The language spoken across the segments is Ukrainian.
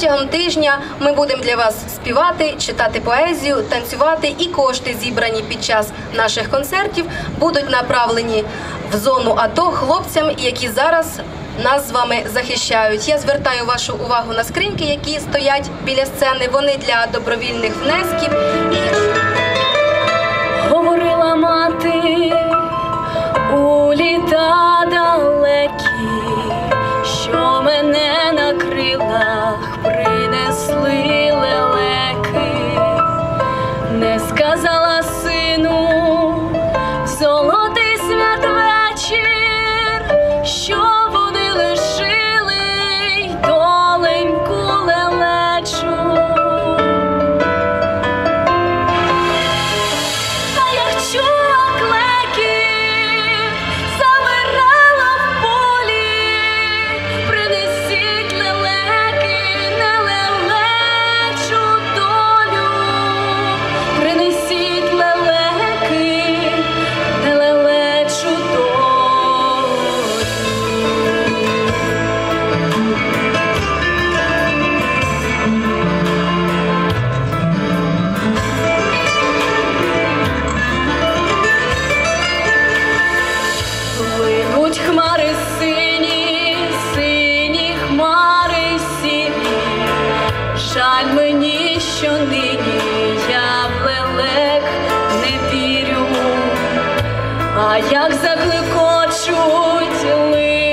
Протягом тижня ми будемо для вас співати, читати поезію, танцювати, і кошти, зібрані під час наших концертів, будуть направлені в зону АТО хлопцям, які зараз нас з вами захищають. Я звертаю вашу увагу на скриньки, які стоять біля сцени. Вони для добровільних внесків. Говорила мати у літа далекі, що мене на закликочуть лину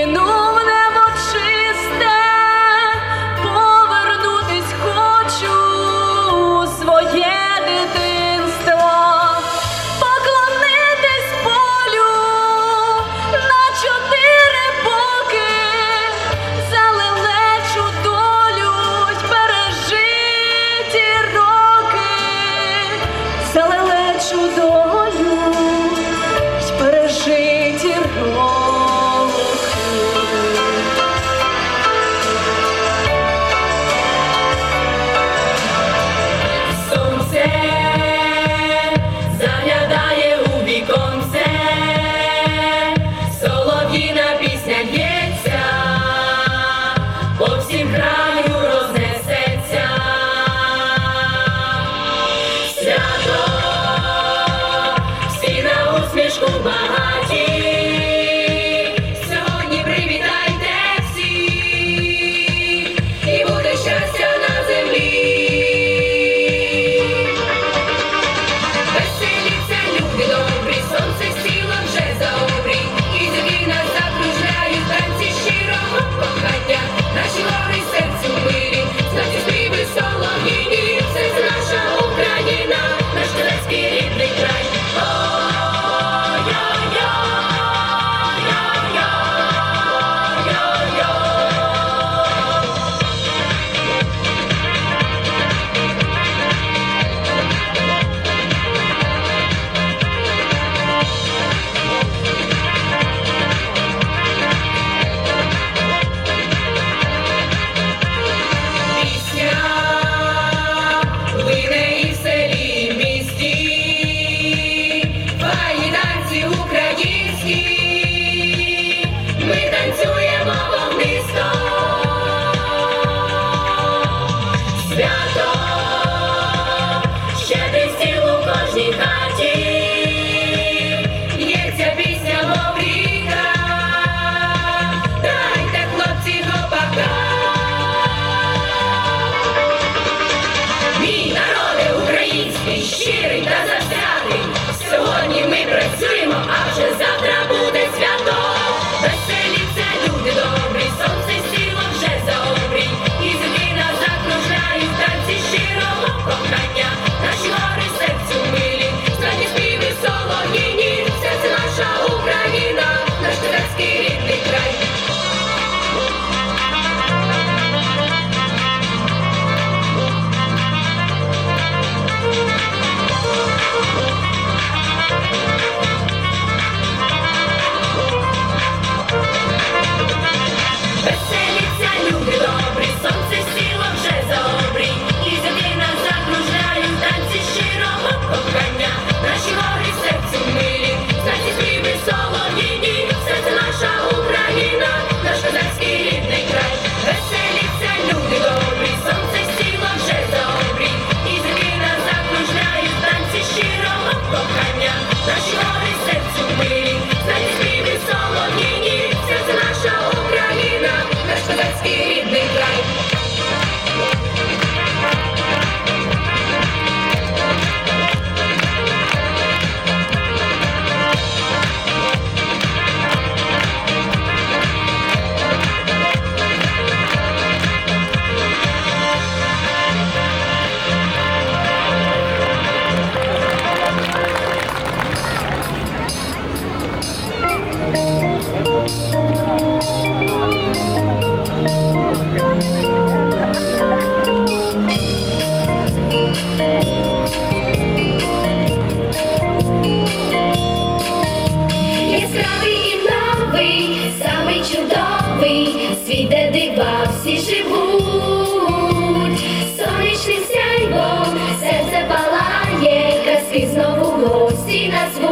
путь, сонячним сяйвом серце палає, краски знову гості нас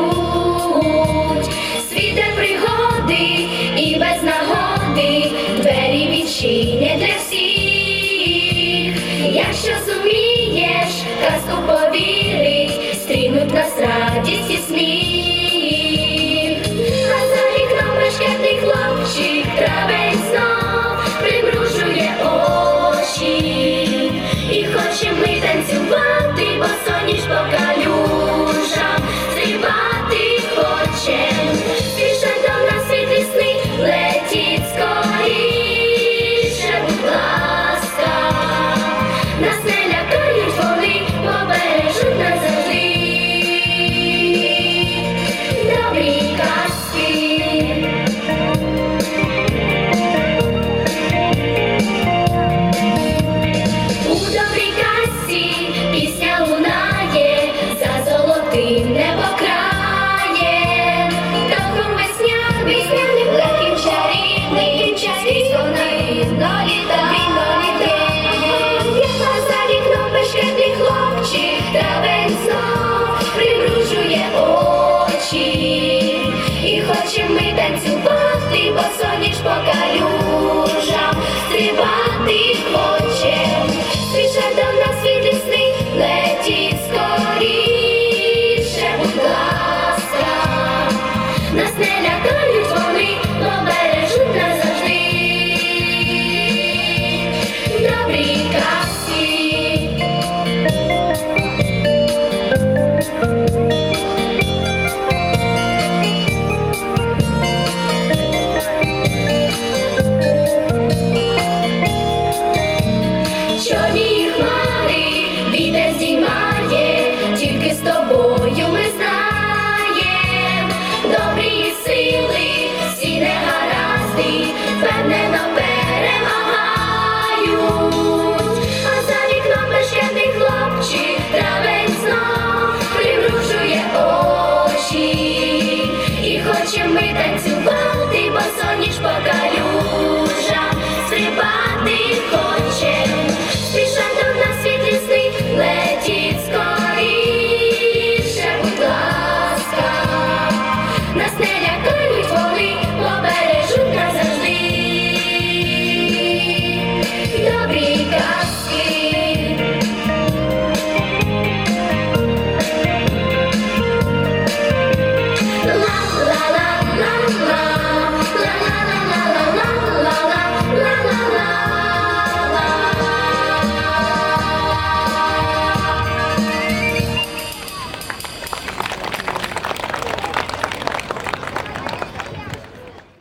світе пригоди і без нагоди двері відчинять для всіх, якщо зумієш, казку повірить, стрінуть нас радість і сміх. boca